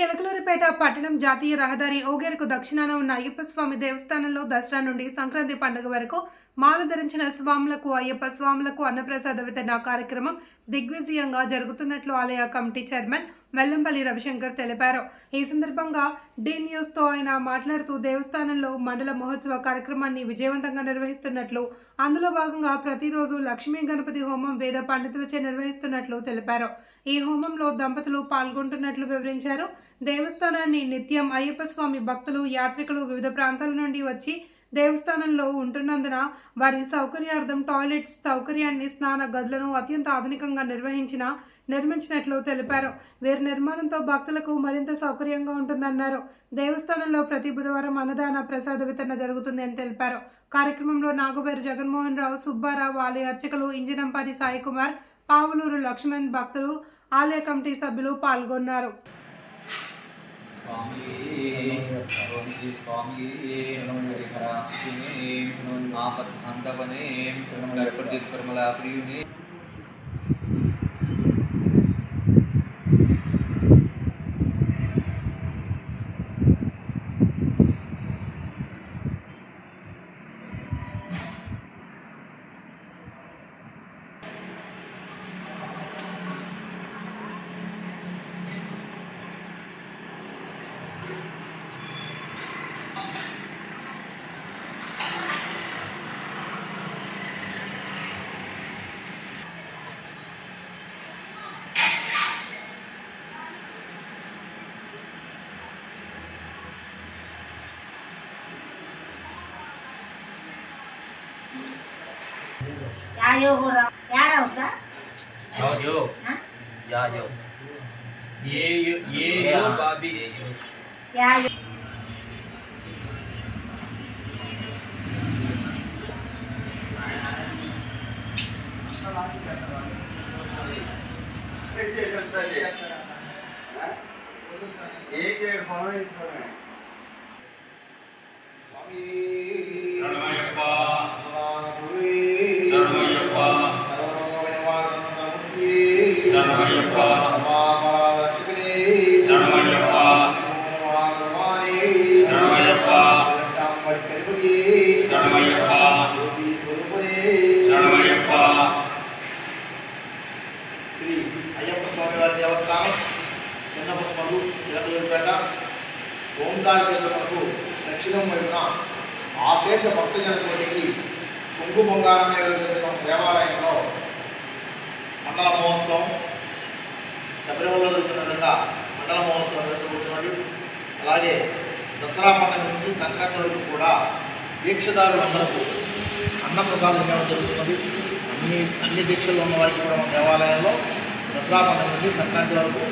చిలకలూరిపేట పట్టణం జాతీయ రహదారి ఓగేరుకు దక్షిణాన ఉన్న అయ్యప్ప స్వామి దేవస్థానంలో దసరా నుండి సంక్రాంతి పండుగ వరకు మాల ధరించిన స్వాములకు అయ్యప్ప స్వాములకు అన్నప్రసాద వితరణ కార్యక్రమం దిగ్విజయంగా జరుగుతున్నట్లు ఆలయ కమిటీ చైర్మన్ వెల్లంపల్లి రవిశంకర్ తెలిపారు. ఈ సందర్భంగా డి న్యూస్తో ఆయన మాట్లాడుతూ దేవస్థానంలో మండల మహోత్సవ కార్యక్రమాన్ని విజయవంతంగా నిర్వహిస్తున్నట్లు అందులో భాగంగా ప్రతిరోజు లక్ష్మీ గణపతి హోమం వేద పండితులచే నిర్వహిస్తున్నట్లు తెలిపారు. ఈ హోమంలో దంపతులు పాల్గొంటున్నట్లు వివరించారు. దేవస్థానాన్ని నిత్యం అయ్యప్ప స్వామి భక్తులు యాత్రికులు వివిధ ప్రాంతాల నుండి వచ్చి దేవస్థానంలో ఉంటున్నందున వారి సౌకర్యార్థం టాయిలెట్స్ సౌకర్యాన్ని స్నాన గదులను అత్యంత ఆధునికంగా నిర్వహించిన నిర్మించినట్లు తెలిపారు. వీరి నిర్మాణంతో భక్తులకు మరింత సౌకర్యంగా ఉంటుందన్నారు. దేవస్థానంలో ప్రతి బుధవారం అన్నదాన ప్రసాద వితరణ జరుగుతుంది అని తెలిపారు. కార్యక్రమంలో నాగుబేరు జగన్మోహన్ రావు సుబ్బారావు ఆలయ అర్చకులు ఇంజనంపాటి సాయి కుమార్ పావులూరు లక్ష్మణ్ భక్తులు ఆలయ కమిటీ సభ్యులు పాల్గొన్నారు. స్వామి స్వామి గర్భజిత్ పరిమళ ಆಯೋಗ ಯಾರವ ಸರ್ ಯೋಜೋ ಯಾಯೋ ये यो ये यो बाबी. या यो. एक एक फ़ोन इसमें स्वामी పుష్పలు చిలకలూరుపేట ఓంకార తీర్థములకు దక్షిణం వైపున ఆశేష భక్తజనతోటికి పొంగు బొంగారం నిర్వహించడం దేవాలయంలో మండల మహోత్సవం శబరిమలలో జరుగుతున్న విధంగా మండల మహోత్సవం నిర్వహించబడుతున్నది అలాగే దసరా పండుగ నుంచి సంక్రాంతి వరకు కూడా దీక్షదారులందరికీ అన్నప్రసాదం ఇవ్వడం జరుగుతున్నది. అన్ని అన్ని దీక్షల్లో ఉన్న వారికి కూడా మన దేవాలయంలో దసరా పండుగ నుండి సంక్రాంతి వరకు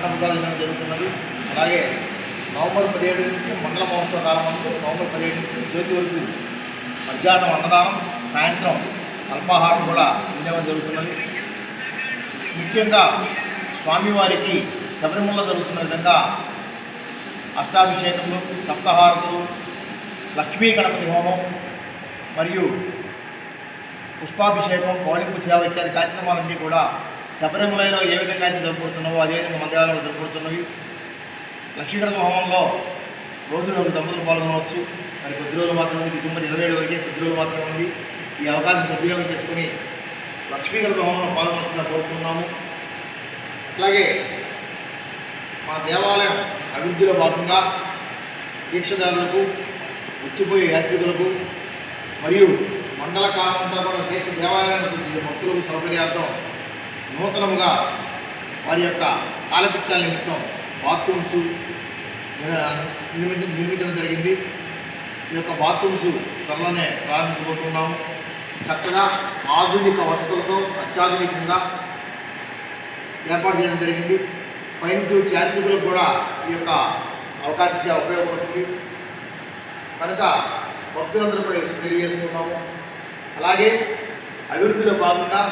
అన్నప్రసాదం జరుగుతున్నది. అలాగే నవంబర్ పదిహేడు నుంచి మండల మహోత్సవ కాలం వరకు నవంబర్ పదిహేడు నుంచి జ్యోతి వరకు మధ్యాహ్నం అన్నదానం సాయంత్రం అల్పాహారం కూడా వినియోగం జరుగుతున్నది. ముఖ్యంగా స్వామివారికి శబరిమల జరుగుతున్న విధంగా అష్టాభిషేకములు సప్తహారతులు లక్ష్మీ గణపతి హోమం మరియు పుష్పాభిషేకం పౌలింపు సేవ ఇత్యాది కార్యక్రమాలన్నీ కూడా శబరిమలలో ఏ విధంగా అయితే జరుపుతున్నావో అదేవిధంగా మందిరాలలో జరుపుతున్నవి లక్ష్మీగణ హోమంలో రోజు రెండు దంపతులు పాల్గొనవచ్చు మరి కొద్ది రోజులు మాత్రమే ఉంది. డిసెంబర్ ఇరవై ఏడు వరకే కొద్ది రోజులు మాత్రమే ఉంది. ఈ అవకాశం సద్వినియోగం చేసుకుని లక్ష్మీగణ హోమంలో పాల్గొనకుండా కోరుతున్నాము అట్లాగే మా దేవాలయం అభివృద్ధిలో భాగంగా దీక్షదారులకు వచ్చిపోయే యాత్రికులకు మరియు మండల కాలం అంతా కూడా దేశ దేవాలయాలకు భక్తులకు సౌకర్యార్థం నూతనముగా వారి యొక్క కాలపిత్యాల నిమిత్తం బాత్రూమ్స్ నిర్మించ నిర్మించడం జరిగింది. ఈ యొక్క బాత్రూమ్స్ త్వరలోనే ప్రారంభించబోతున్నాము. చక్కగా ఆధునిక వసతులతో అత్యాధునికంగా ఏర్పాటు చేయడం జరిగింది. పైనుంచి యాత్రికులకు కూడా ఈ యొక్క అవకాశం ఉపయోగపడుతుంది. కనుక భక్తులందరూ కూడా తెలియజేస్తున్నాము. అలాగే అభివృద్ధిలో భాగంగా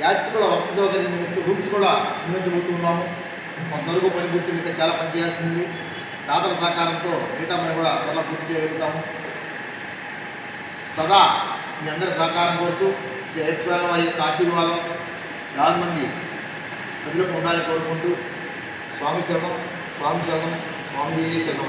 యాత్రికుల వసతి సౌకర్యం నిమిత్తం రూమ్స్ కూడా నిర్మించబోతున్నాము. కొంతవరకు పని పూర్తి ఇంకా చాలా పనిచేయాల్సింది దాతల సహకారంతో మిగతా పని కూడా త్వరలో పూర్తి చేయగలుగుతాము. సదా మీ అందరి సహకారం కోరుతూ శ్రీ అయ్యప్ప వారి యొక్క ఆశీర్వాదం యాభై మంది ప్రజలకు ఉండాలని కోరుకుంటూ స్వామి శరణం స్వామి శరణం స్వామి శరణం